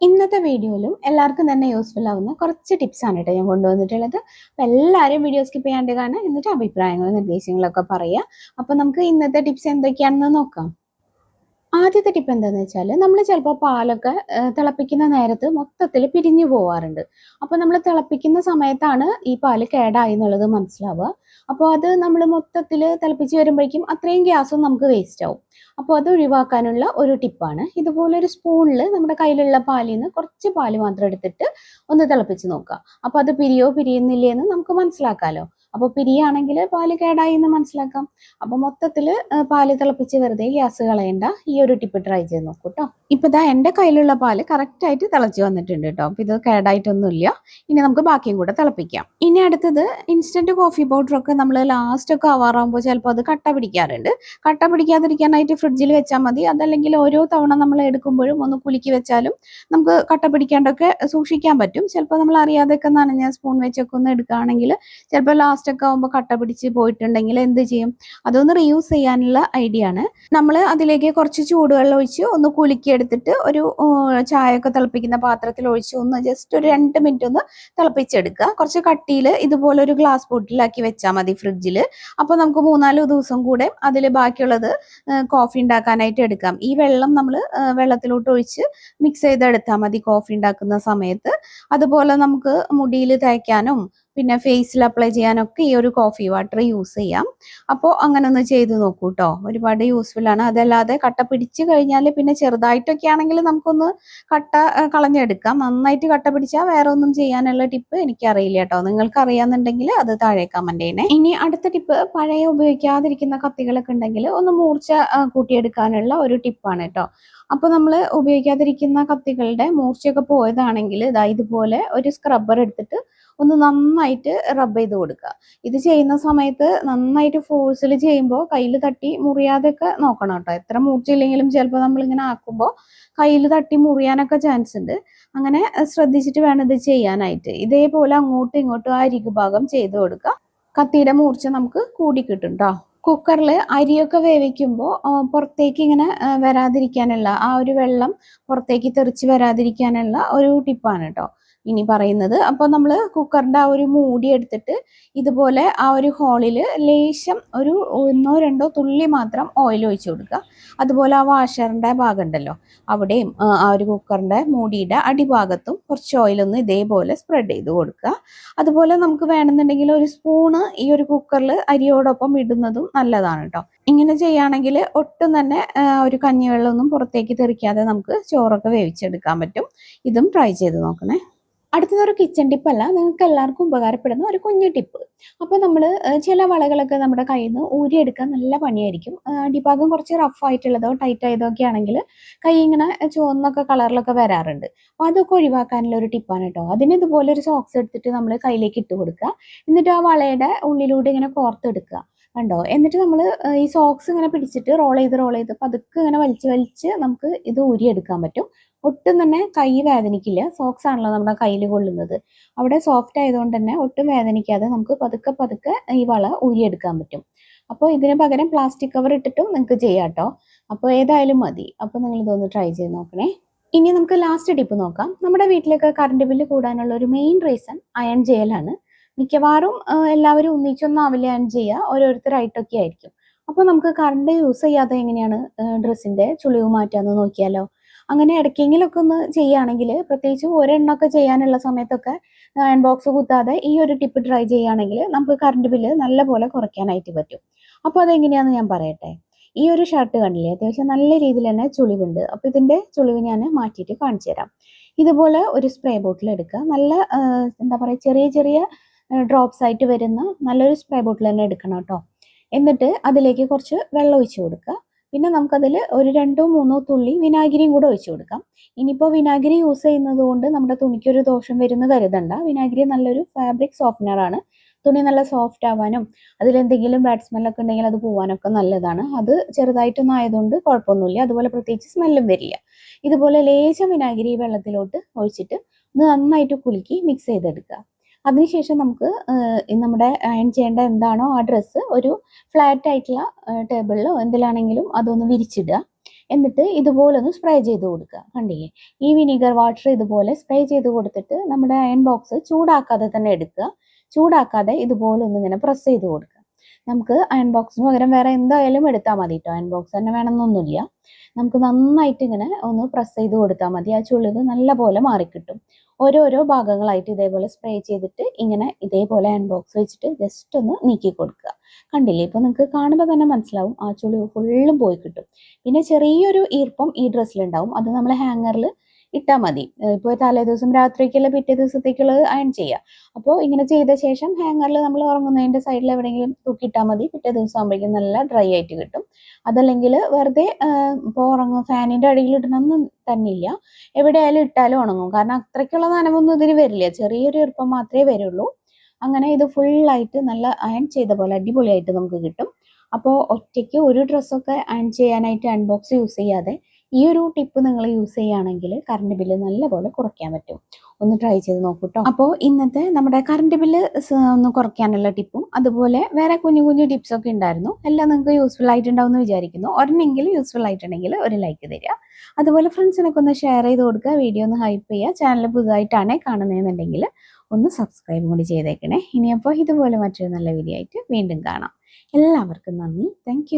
ഇന്നത്തെ വീഡിയോയിലും എല്ലാവർക്കും തന്നെ യൂസ്ഫുൾ ആവുന്ന കുറച്ച് ടിപ്സ് ആണ് കേട്ടോ ഞാൻ കൊണ്ടുവന്നിട്ടുള്ളത്. അപ്പം എല്ലാവരും വീഡിയോ സ്കിപ്പ് ചെയ്യാണ്ട് കാണാൻ എന്നിട്ട് അഭിപ്രായങ്ങളും നിർദ്ദേശങ്ങളൊക്കെ പറയുക. അപ്പം നമുക്ക് ഇന്നത്തെ ടിപ്സ് എന്തൊക്കെയാണെന്ന് നോക്കാം. ആദ്യത്തെ ടിപ്പ് എന്താന്ന് വെച്ചാൽ നമ്മൾ ചിലപ്പോൾ പാലൊക്കെ തിളപ്പിക്കുന്ന നേരത്ത് മൊത്തത്തിൽ പിരിഞ്ഞു പോവാറുണ്ട്. അപ്പോൾ നമ്മൾ തിളപ്പിക്കുന്ന സമയത്താണ് ഈ പാൽ കേടായി എന്നുള്ളത് മനസ്സിലാവുക. അപ്പോൾ അത് നമ്മൾ മൊത്തത്തിൽ തിളപ്പിച്ച് വരുമ്പോഴേക്കും അത്രയും ഗ്യാസും നമുക്ക് വേസ്റ്റ് ആവും. അപ്പോൾ അത് ഒഴിവാക്കാനുള്ള ഒരു ടിപ്പാണ് ഇതുപോലെ ഒരു സ്പൂണിൽ നമ്മുടെ കയ്യിലുള്ള പാലിൽ നിന്ന് കുറച്ച് പാൽ മാത്രം എടുത്തിട്ട് ഒന്ന് തിളപ്പിച്ച് നോക്കുക. അപ്പോൾ അത് പിരിയോ പിരിയുന്നില്ലേ എന്ന് നമുക്ക് മനസ്സിലാക്കാമല്ലോ അപ്പോൾ പിരിയാണെങ്കിൽ പാൽ കേടായി എന്ന് മനസ്സിലാക്കാം. അപ്പോൾ മൊത്തത്തിൽ പാൽ തിളപ്പിച്ച് വെറുതെ ഗ്യാസ് കളയണ്ട. ഈ ഒരു ടിപ്പ് ട്രൈ ചെയ്ത് നോക്കൂ കേട്ടോ ഇപ്പൊ ഇതാ എന്റെ കയ്യിലുള്ള പാൽ കറക്റ്റ് ആയിട്ട് തിളച്ച് വന്നിട്ടുണ്ട് കേട്ടോ അപ്പൊ ഇത് കേടായിട്ടൊന്നുമില്ല. ഇനി നമുക്ക് ബാക്കിയും കൂടെ തിളപ്പിക്കാം. ഇനി അടുത്തത് ഇൻസ്റ്റന്റ് കോഫി പൗഡർ ഒക്കെ നമ്മൾ ലാസ്റ്റ് ഒക്കെ ആവാറാകുമ്പോൾ ചിലപ്പോൾ അത് കട്ട പിടിക്കാറുണ്ട്. കട്ട പിടിക്കാതിരിക്കാനായിട്ട് ഫ്രിഡ്ജിൽ വെച്ചാൽ മതി. അതല്ലെങ്കിൽ ഓരോ തവണ നമ്മൾ എടുക്കുമ്പോഴും ഒന്ന് കുലുക്കി വെച്ചാലും നമുക്ക് കട്ട പിടിക്കാണ്ടൊക്കെ സൂക്ഷിക്കാൻ പറ്റും. ചിലപ്പോൾ നമ്മൾ അറിയാതെയൊക്കെ നനഞ്ഞ സ്പൂൺ വെച്ചൊക്കെ ഒന്ന് എടുക്കുകയാണെങ്കിൽ ചിലപ്പോൾ ലാസ്റ്റ് ഒക്കെ ആകുമ്പോൾ കട്ട പിടിച്ച് പോയിട്ടുണ്ടെങ്കിൽ എന്ത് ചെയ്യും? അതൊന്ന് റീയൂസ് ചെയ്യാനുള്ള ഐഡിയ ആണ്. നമ്മൾ അതിലേക്ക് കുറച്ച് ചൂടുവെള്ളം ഒഴിച്ച് ഒന്ന് കുലുക്കിയെടുത്തിട്ട് ഒരു ചായയൊക്കെ തിളപ്പിക്കുന്ന പാത്രത്തിൽ ഒഴിച്ച് ഒന്ന് ജസ്റ്റ് ഒരു രണ്ട് മിനിറ്റ് ഒന്ന് തിളപ്പിച്ചെടുക്കുക. കുറച്ച് കട്ടിയിൽ ഇതുപോലെ ഒരു ഗ്ലാസ് ബോട്ടിലാക്കി വെച്ചാൽ മതി ഫ്രിഡ്ജിൽ അപ്പോൾ നമുക്ക് മൂന്നാൽ ദിവസം കൂടെ അതിൽ ബാക്കിയുള്ളത് കോഫി ഉണ്ടാക്കാനായിട്ട് എടുക്കാം. ഈ വെള്ളം നമ്മൾ വെള്ളത്തിലോട്ട് ഒഴിച്ച് മിക്സ് ചെയ്തെടുത്താൽ മതി കോഫി ഉണ്ടാക്കുന്ന സമയത്ത്. അതുപോലെ നമുക്ക് മുടിയിൽ തേക്കാനും പിന്നെ ഫേസിൽ അപ്ലൈ ചെയ്യാനൊക്കെ ഈ ഒരു കോഫി വാട്ടർ യൂസ് ചെയ്യാം. അപ്പോൾ അങ്ങനെ ഒന്ന് ചെയ്ത് നോക്കൂ കേട്ടോ ഒരുപാട് യൂസ്ഫുൾ ആണ്. അതല്ലാതെ കട്ട പിടിച്ച് കഴിഞ്ഞാൽ പിന്നെ ചെറുതായിട്ടൊക്കെ ആണെങ്കിൽ നമുക്കൊന്ന് കട്ട കളഞ്ഞെടുക്കാം. നന്നായിട്ട് കട്ട പിടിച്ചാൽ വേറെ ഒന്നും ചെയ്യാനുള്ള ടിപ്പ് എനിക്കറിയില്ല കേട്ടോ നിങ്ങൾക്ക് അറിയാന്നുണ്ടെങ്കിൽ അത് താഴെ കമന്റ് ചെയ്യണേ. ഇനി അടുത്ത ടിപ്പ് പഴയ ഉപയോഗിക്കാതിരിക്കുന്ന കത്തികളൊക്കെ ഉണ്ടെങ്കിൽ ഒന്ന് മൂർച്ച കൂട്ടിയെടുക്കാനുള്ള ഒരു ടിപ്പാണ് കേട്ടോ അപ്പോൾ നമ്മൾ ഉപയോഗിക്കാതിരിക്കുന്ന കത്തികളുടെ മൂർച്ചയൊക്കെ പോയതാണെങ്കിൽ ഇതാ ഇതുപോലെ ഒരു സ്ക്രബ്ബർ എടുത്തിട്ട് ഒന്ന് നന്നായിട്ട് റബ്ബ് ചെയ്ത് കൊടുക്കുക. ഇത് ചെയ്യുന്ന സമയത്ത് നന്നായിട്ട് ഫോഴ്സിൽ ചെയ്യുമ്പോൾ കയ്യിൽ തട്ടി മുറിയാതെയൊക്കെ നോക്കണം കേട്ടോ. എത്ര മൂർച്ചയില്ലെങ്കിലും ചിലപ്പോൾ നമ്മളിങ്ങനെ ആക്കുമ്പോൾ കയ്യിൽ തട്ടി മുറിയാനൊക്കെ ചാൻസ് ഉണ്ട്. അങ്ങനെ ശ്രദ്ധിച്ചിട്ട് വേണം ഇത് ചെയ്യാനായിട്ട്. ഇതേപോലെ അങ്ങോട്ടും ഇങ്ങോട്ടും ആ അരികു ഭാഗം ചെയ്ത് കൊടുക്കുക. കത്തിയുടെ മൂർച്ച നമുക്ക് കൂടി കിട്ടും കുക്കറിൽ അരിയൊക്കെ വേവിക്കുമ്പോൾ പുറത്തേക്ക് ഇങ്ങനെ വരാതിരിക്കാനുള്ള ആ ഒരു വെള്ളം പുറത്തേക്ക് തെറിച്ച് വരാതിരിക്കാനുള്ള ഒരു ടിപ്പാണ് കേട്ടോ ഇനി പറയുന്നത്. അപ്പോൾ നമ്മൾ കുക്കറിന്റെ ആ ഒരു മൂടി എടുത്തിട്ട് ഇതുപോലെ ആ ഒരു ഹോളിൽ ലേശം ഒരു ഒന്നോ രണ്ടോ തുള്ളി മാത്രം ഓയിൽ ഒഴിച്ചു കൊടുക്കുക. അതുപോലെ ആ വാഷറിന്റെ ഭാഗം ഉണ്ടല്ലോ അവിടെയും ആ ഒരു കുക്കറിന്റെ മൂടിയുടെ അടിഭാഗത്തും കുറച്ച് ഓയിലൊന്ന് ഇതേപോലെ സ്പ്രെഡ് ചെയ്ത് കൊടുക്കുക. അതുപോലെ നമുക്ക് വേണമെന്നുണ്ടെങ്കിൽ ഒരു സ്പൂണ് ഈ ഒരു കുക്കറിൽ അരിയോടൊപ്പം ഇടുന്നതും നല്ലതാണ് കേട്ടോ ഇങ്ങനെ ചെയ്യുകയാണെങ്കിൽ ഒട്ടും തന്നെ ഒരു കഞ്ഞിവെള്ളമൊന്നും പുറത്തേക്ക് തെറിക്കാതെ നമുക്ക് ചോറൊക്കെ വേവിച്ചെടുക്കാൻ പറ്റും. ഇതും ട്രൈ ചെയ്ത് നോക്കണേ. അടുത്തത് ഒരു കിച്ചൺ ടിപ്പല്ല നിങ്ങൾക്ക് എല്ലാവർക്കും ഉപകാരപ്പെടുന്ന ഒരു കുഞ്ഞു ടിപ്പ് അപ്പോൾ നമ്മൾ ചില വളകളൊക്കെ നമ്മുടെ കയ്യിൽ നിന്ന് ഊരിയെടുക്കാൻ നല്ല പണിയായിരിക്കും. അടിഭാഗം കുറച്ച് റഫ് ആയിട്ടുള്ളതോ ടൈറ്റ് ആയതോ ഒക്കെ ആണെങ്കിൽ കൈ ഇങ്ങനെ ചുവന്നൊക്കെ കളറിലൊക്കെ വരാറുണ്ട്. അപ്പോൾ അതൊക്കെ ഒഴിവാക്കാനുള്ള ഒരു ടിപ്പാണ് കേട്ടോ. അതിന് ഇതുപോലെ ഒരു സോക്സ് എടുത്തിട്ട് നമ്മൾ കയ്യിലേക്ക് ഇട്ട് കൊടുക്കുക. എന്നിട്ട് ആ വളയുടെ ഉള്ളിലൂടെ ഇങ്ങനെ കോർത്തെടുക്കുക. കണ്ടോ? എന്നിട്ട് നമ്മൾ ഈ സോക്സ് ഇങ്ങനെ പിടിച്ചിട്ട് റോൾ ചെയ്ത് റോൾ ചെയ്ത് പതുക്കെ ഇങ്ങനെ വലിച്ച് വലിച്ച് നമുക്ക് ഇത് ഊരിയെടുക്കാൻ പറ്റും. ഒട്ടും തന്നെ കൈ വേദനിക്കില്ല. സോക്സ് ആണല്ലോ നമ്മുടെ കയ്യിൽ കൊള്ളുന്നത്. അവിടെ സോഫ്റ്റ് ആയതുകൊണ്ട് തന്നെ ഒട്ടും വേദനിക്കാതെ നമുക്ക് പതുക്കെ പതുക്കെ ഈ വള ഊരിയെടുക്കാൻ പറ്റും. അപ്പോൾ ഇതിന് പകരം പ്ലാസ്റ്റിക് കവർ ഇട്ടിട്ടും നിങ്ങൾക്ക് ചെയ്യാം കേട്ടോ അപ്പോൾ ഏതായാലും മതി. അപ്പോൾ നിങ്ങൾ ഇതൊന്ന് ട്രൈ ചെയ്ത് നോക്കണേ. ഇനി നമുക്ക് ലാസ്റ്റ് ടിപ്പ് നോക്കാം. നമ്മുടെ വീട്ടിലേക്ക് കറണ്ട് ബില്ല് കൂടാനുള്ള ഒരു മെയിൻ റീസൺ അയൺ ചെയ്യലാണ് മിക്കവാറും എല്ലാവരും ഒന്നിച്ചൊന്നും ആവില്ല അയൺ ചെയ്യുക ഓരോരുത്തരായിട്ടൊക്കെ ആയിരിക്കും. അപ്പോൾ നമുക്ക് കറണ്ട് യൂസ് ചെയ്യാതെ എങ്ങനെയാണ് ഡ്രസ്സിന്റെ ചുളിവ് മാറ്റാമെന്ന് നോക്കിയാലോ? അങ്ങനെ ഇടയ്ക്കെങ്കിലൊക്കെ ഒന്ന് ചെയ്യുകയാണെങ്കിൽ പ്രത്യേകിച്ച് ഒരെണ്ണമൊക്കെ ചെയ്യാനുള്ള സമയത്തൊക്കെ അയൺ ബോക്സ് കുത്താതെ ഈ ഒരു ടിപ്പ് ട്രൈ ചെയ്യുകയാണെങ്കിൽ നമുക്ക് കറണ്ട് ബില്ല് നല്ല പോലെ കുറയ്ക്കാനായിട്ട് പറ്റും. അപ്പോൾ അതെങ്ങനെയാണെന്ന് ഞാൻ പറയട്ടെ. ഈ ഒരു ഷർട്ട് കണ്ടില്ലേ? അത്യാവശ്യം നല്ല രീതിയിൽ തന്നെ ചുളിവുണ്ട്. അപ്പോൾ ഇതിന്റെ ചുളിവ് ഞാൻ മാറ്റിയിട്ട് കാണിച്ചു തരാം. ഇതുപോലെ ഒരു സ്പ്രേ ബോട്ടിൽ എടുക്കുക. നല്ല എന്താ പറയുക ചെറിയ ചെറിയ ഡ്രോപ്സ് ആയിട്ട് വരുന്ന നല്ലൊരു സ്പ്രേ ബോട്ടിൽ തന്നെ എടുക്കണം കേട്ടോ. എന്നിട്ട് അതിലേക്ക് കുറച്ച് വെള്ളം ഒഴിച്ചു കൊടുക്കുക. പിന്നെ നമുക്കതിൽ ഒരു രണ്ടോ മൂന്നോ തുള്ളി വിനാഗിരിയും കൂടെ ഒഴിച്ചു കൊടുക്കാം. ഇനിയിപ്പോൾ വിനാഗിരി യൂസ് ചെയ്യുന്നത് കൊണ്ട് നമ്മുടെ തുണിക്കൊരു ദോഷം വരുന്ന കരുതണ്ട. വിനാഗിരി നല്ലൊരു ഫാബ്രിക് സോഫ്റ്റ്നർ ആണ്. തുണി നല്ല സോഫ്റ്റ് ആവാനും അതിലെന്തെങ്കിലും ബാഡ് സ്മെല്ലൊക്കെ ഉണ്ടെങ്കിൽ അത് പോവാനൊക്കെ നല്ലതാണ്. അത് ചെറുതായിട്ടൊന്നും ആയതുകൊണ്ട് കുഴപ്പമൊന്നുമില്ല. അതുപോലെ പ്രത്യേകിച്ച് സ്മെല്ലും വരില്ല. ഇതുപോലെ ലേശം വിനാഗിരി വെള്ളത്തിലോട്ട് ഒഴിച്ചിട്ട് ഒന്ന് നന്നായിട്ട് കുലുക്കി മിക്സ് ചെയ്തെടുക്കുക. അതിനുശേഷം നമുക്ക് നമ്മുടെ അയൺ ചെയ്യേണ്ട എന്താണോ ആ ഡ്രസ്സ് ഒരു ഫ്ലാറ്റ് ആയിട്ടുള്ള ടേബിളിലോ എന്തിലാണെങ്കിലും അതൊന്ന് വിരിച്ചിടുക. എന്നിട്ട് ഇതുപോലെ ഒന്ന് സ്പ്രേ ചെയ്ത് കൊടുക്കുക. കണ്ടില്ലേ? ഈ വിനീഗർ വാട്ടർ ഇതുപോലെ സ്പ്രേ ചെയ്ത് കൊടുത്തിട്ട് നമ്മുടെ അയൺ ബോക്സ് ചൂടാക്കാതെ തന്നെ എടുക്കുക. ചൂടാക്കാതെ ഇതുപോലെ ഒന്ന് ഇങ്ങനെ പ്രസ് ചെയ്ത് കൊടുക്കുക. നമുക്ക് അയൺ ബോക്സിന് പകരം വേറെ എന്തായാലും എടുത്താൽ മതി കേട്ടോ അയൺ ബോക്സ് തന്നെ വേണമെന്നൊന്നുമില്ല. നമുക്ക് നന്നായിട്ട് ഇങ്ങനെ ഒന്ന് പ്രസ് ചെയ്ത് കൊടുത്താൽ മതി. ആ ചുളിവ് നല്ലപോലെ മാറിക്കിട്ടും. ഓരോരോ ഭാഗങ്ങളായിട്ട് ഇതേപോലെ സ്പ്രേ ചെയ്തിട്ട് ഇങ്ങനെ ഇതേപോലെ അയൺ ബോക്സ് വെച്ചിട്ട് ജസ്റ്റ് ഒന്ന് നീക്കി കൊടുക്കുക. കണ്ടില്ലേ? ഇപ്പോൾ നിങ്ങൾക്ക് കാണുമ്പോൾ തന്നെ മനസ്സിലാവും. ആ ചുളിവ് ഫുള്ളും പോയി കിട്ടും. പിന്നെ ചെറിയൊരു ഈർപ്പം ഈ ഡ്രസ്സിലുണ്ടാവും അത് നമ്മൾ ഹാങ്ങറിൽ ഇട്ടാൽ മതി. ഇപ്പോൾ തലേ ദിവസം രാത്രിക്കുള്ള പിറ്റേ ദിവസത്തേക്കുള്ളത് അയൺ ചെയ്യുക അപ്പോൾ ഇങ്ങനെ ചെയ്ത ശേഷം ഹാങ്ങറിൽ നമ്മൾ ഉറങ്ങുന്നതിന്റെ സൈഡിൽ എവിടെയെങ്കിലും തൂക്കിയിട്ടാൽ മതി. പിറ്റേ ദിവസം ആകുമ്പോഴേക്കും നല്ല ഡ്രൈ ആയിട്ട് കിട്ടും. അതല്ലെങ്കിൽ വെറുതെ ഇപ്പോൾ ഉറങ്ങും ഫാനിന്റെ അടിയിൽ ഇടണമെന്ന് തന്നെയില്ല എവിടെയായാലും ഇട്ടാലും ഉണങ്ങും. കാരണം അത്രയ്ക്കുള്ള നനവൊന്നും ഇതിന് വരില്ല. ചെറിയൊരു ഈർപ്പം മാത്രമേ വരുള്ളൂ. അങ്ങനെ ഇത് ഫുള്ളായിട്ട് നല്ല അയൺ ചെയ്ത പോലെ അടിപൊളിയായിട്ട് നമുക്ക് കിട്ടും. അപ്പോൾ ഒറ്റയ്ക്ക് ഒരു ഡ്രസ്സൊക്കെ അയൺ ചെയ്യാനായിട്ട് അൺബോക്സ് യൂസ് ചെയ്യാതെ ഈ ഒരു ടിപ്പ് നിങ്ങൾ യൂസ് ചെയ്യുകയാണെങ്കിൽ കറണ്ട് ബില്ല് നല്ലപോലെ കുറയ്ക്കാൻ പറ്റും. ഒന്ന് ട്രൈ ചെയ്ത് നോക്കൂ കേട്ടോ അപ്പോൾ ഇന്നത്തെ നമ്മുടെ കറണ്ട് ബില്ല് ഒന്ന് കുറയ്ക്കാനുള്ള ടിപ്പും അതുപോലെ വേറെ കുഞ്ഞു കുഞ്ഞു ടിപ്സൊക്കെ ഉണ്ടായിരുന്നു. എല്ലാം നിങ്ങൾക്ക് യൂസ്ഫുൾ ആയിട്ടുണ്ടാവും എന്ന് വിചാരിക്കുന്നു. ഒരെണ്ണെങ്കിലും യൂസ്ഫുൾ ആയിട്ടുണ്ടെങ്കിൽ ഒരു ലൈക്ക് തരിക. അതുപോലെ ഫ്രണ്ട്സിനൊക്കെ ഒന്ന് ഷെയർ ചെയ്ത് കൊടുക്കുക. വീഡിയോ ഒന്ന് ഹൈപ്പ് ചെയ്യുക. ചാനൽ പുതുതായിട്ടാണ് കാണുന്നതെന്നുണ്ടെങ്കിൽ ഒന്ന് സബ്സ്ക്രൈബ് കൂടി ചെയ്തേക്കണേ. ഇനിയപ്പോൾ ഇതുപോലെ മറ്റൊരു നല്ല വീഡിയോ ആയിട്ട് വീണ്ടും കാണാം. എല്ലാവർക്കും നന്ദി. താങ്ക്